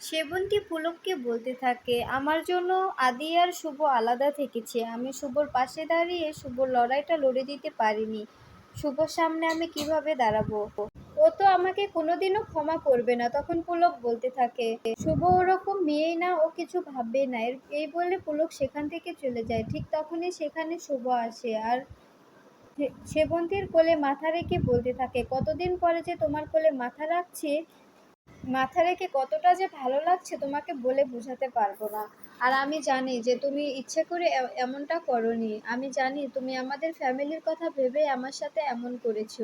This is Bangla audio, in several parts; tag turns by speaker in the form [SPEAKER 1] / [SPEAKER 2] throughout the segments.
[SPEAKER 1] সেবন্তী পুলককে বলতে থাকে, আমার জন্য আদি আর শুভ আলাদা থেকেছে। আমি শুভর পাশে দাঁড়িয়ে শুভর লড়াইটা লড়ে দিতে পারিনি। শুভর সামনে আমি কীভাবে দাঁড়াবো? ও তো আমাকে কোনোদিনও ক্ষমা করবে না। তখন পুলক বলতে থাকে, শুভ ওরকম মেয়েই না, ও কিছু ভাববে না। এই বলে পুলক সেখান থেকে চলে যায়। ঠিক তখনই সেখানে শুভ আসে আর সেবন্তীর কোলে মাথা রেখে বলতে থাকে, কতদিন পরে যে তোমার কোলে মাথা রাখছি মাথা রেখে কতটা যে ভালো লাগছে তোমাকে বলে বোঝাতে পারব না। আর আমি জানি যে তুমি ইচ্ছে করে এমনটা করনি। আমি জানি তুমি আমাদের ফ্যামিলির কথা ভেবে আমার সাথে এমন করেছ।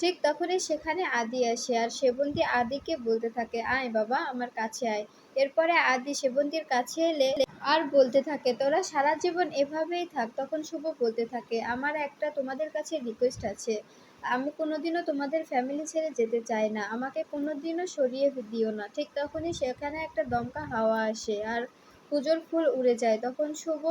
[SPEAKER 1] ঠিক তখনই সেখানে আদি আসে আর সেবন্তী আদিকে বলতে থাকে, আয় বাবা, আমার কাছে আয়। এরপরে আদি সেবন্তীর কাছে এলে আর বলতে থাকে, তোরা সারা জীবন এভাবেই থাক। তখন শুভ বলতে থাকে, আমার একটা তোমাদের কাছে রিকোয়েস্ট আছে। আমি কোনোদিনও তোমাদের ফ্যামিলি ছেড়ে যেতে চাই না। আমাকে কোনোদিনও সরিয়ে দিও না। ঠিক তখনই সেখানে একটা দমকা হাওয়া আসে আর পুজোর ফুল উড়ে যায়। তখন শুভ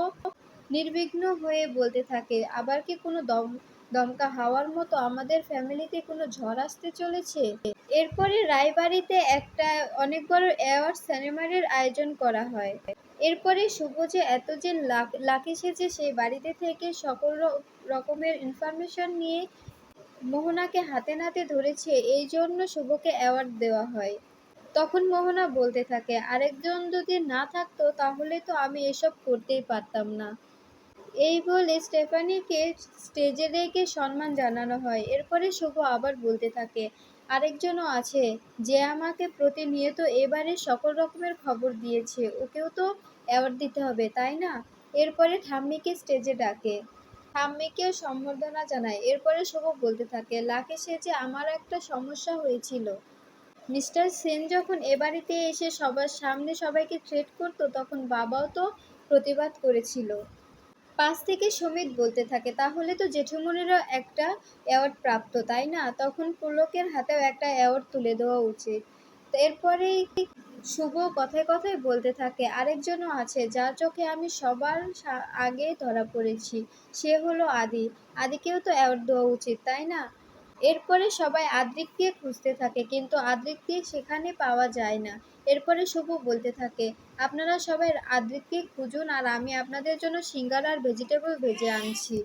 [SPEAKER 1] নির্বিঘ্ন হয়ে বলতে থাকে, আবার কি কোনো দম, দমকা হাওয়ার মতো আমাদের ফ্যামিলিতে কোনো ঝড় আসতে চলেছে? এরপরে রায়বাড়িতে একটা অনেক বড় অ্যাওয়ার্ড সেরেমনির আয়োজন করা হয়। এরপরে শুভ যে এত যে লাকি সেজে সেই বাড়িতে থেকে সকল রকমের ইনফরমেশন নিয়ে মোহনাকে হাতে নাতে ধরেছে, এই জন্য শুভকে অ্যাওয়ার্ড দেওয়া হয়। তখন মোহনা বলতে থাকে, আরেকজন যদি না থাকতো তাহলে তো আমি এসব করতেই পারতাম না। এই বলে স্টেফানিকে স্টেজে রেখে সম্মান জানানো হয়। এরপরে শুভ আবার বলতে থাকে, আরেকজনও আছে যে আমাকে প্রতিনিয়ত এবারে সকল রকমের খবর দিয়েছে, ওকেও তো অ্যাওয়ার্ড দিতে হবে, তাই না? এরপরে ঠাম্মিকে স্টেজে ডাকে। ঠাম্মিকেও সম্বর্ধনা জানায়। এরপরে শুভ বলতে থাকে, লাকে সেজে আমার একটা সমস্যা হয়েছিল। মিস্টার সেন যখন এ বাড়িতে এসে সবার সামনে সবাইকে থ্রেট করতো, তখন বাবাও তো প্রতিবাদ করেছিল। পাশ থেকে সমিত বলতে থাকে, তাহলে তো জেঠুমনিরও একটা অ্যাওয়ার্ড প্রাপ্ত, তাই না? তখন পুলকের হাতেও একটা অ্যাওয়ার্ড তুলে দেওয়া উচিত। এরপরেই শুভ কথায় কথায় বলতে থাকে, আরেকজনও আছে, যার চোখে আমি সবার আগে ধরা পড়েছি, সে হলো আদি। আদিকেও তো অ্যাওয়ার্ড দেওয়া উচিত, তাই না? এরপরে সবাই আদ্রিককে খুঁজতে থাকে, কিন্তু আদ্রিককে সেখানে পাওয়া যায় না। এরপরে শুভ বলতে থাকে, আপনারা সবাই আদ্রিককে খুঁজুন, আর আমি আপনাদের জন্য সিঙ্গারা আর ভেজিটেবল ভেজে আনছি।